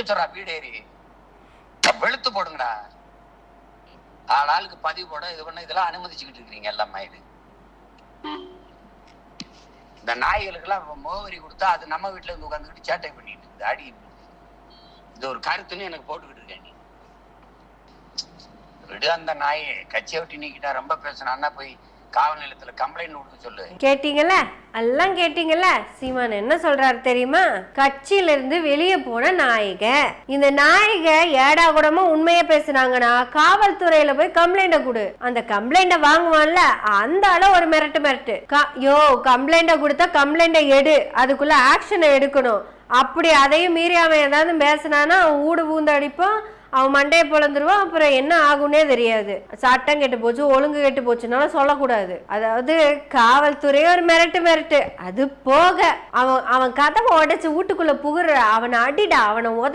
சொல்றா வீடேறி வெளுத்து போடுங்கடா. ஆள் ஆளுக்கு பதிவு போட இது பண்ண இதெல்லாம் அனுமதிச்சுக்கிட்டு இருக்கிறீங்க எல்லாமே இது. இந்த நாய்களுக்கெல்லாம் மோவரி முகவரி கொடுத்தா அது நம்ம வீட்டுல இருந்து உட்காந்துக்கிட்டு சேட்டை பண்ணிட்டு இருக்குது அடி. இது ஒரு கருத்துன்னு எனக்கு போட்டுக்கிட்டு இருக்கேன் நீ. விடு அந்த நாயை கச்சியை விட்டு நீக்கிட்டா ரொம்ப பேசினா போய் காவல் நிலையத்துல கம்ப்ளைண்ட் கொடுக்க சொல்லு. கேட்டீங்கல்ல? எல்லாம் கேட்டீங்கல்ல? சீமான் என்ன சொல்றாரு தெரியுமா? கட்சியில இருந்து வெளியே போன நாயக. இந்த நாயக ஏடா கூடமா உண்மையா பேசுனாங்கன்னா காவல்துறையில போய் கம்ப்ளைண்ட கொடு. அந்த கம்ப்ளைண்ட வாங்குவான்ல அந்த அளவு ஒரு மிரட்டு மிரட்டு. யோ கம்ப்ளைண்ட கொடுத்தா கம்ப்ளைண்ட எடு. அதுக்குள்ள ஆக்ஷனை எடுக்கணும். அப்படி அதையும் மீறி அவன் ஏதாவது பேசினானா ஊடு பூந்து அடிப்பான் அவன் மண்டையை பிளந்துருவான் அப்புறம் என்ன ஆகும்னே தெரியாது. சட்டம் கெட்டு போச்சு ஒழுங்கு கெட்டு போச்சுனால சொல்லக்கூடாது. அதாவது காவல்துறையே ஒரு மிரட்டு மிரட்டு. அது போக அவன் அவன் கதவை உடைச்சு வீட்டுக்குள்ள புகுற அவனை அடிடா அவனை உத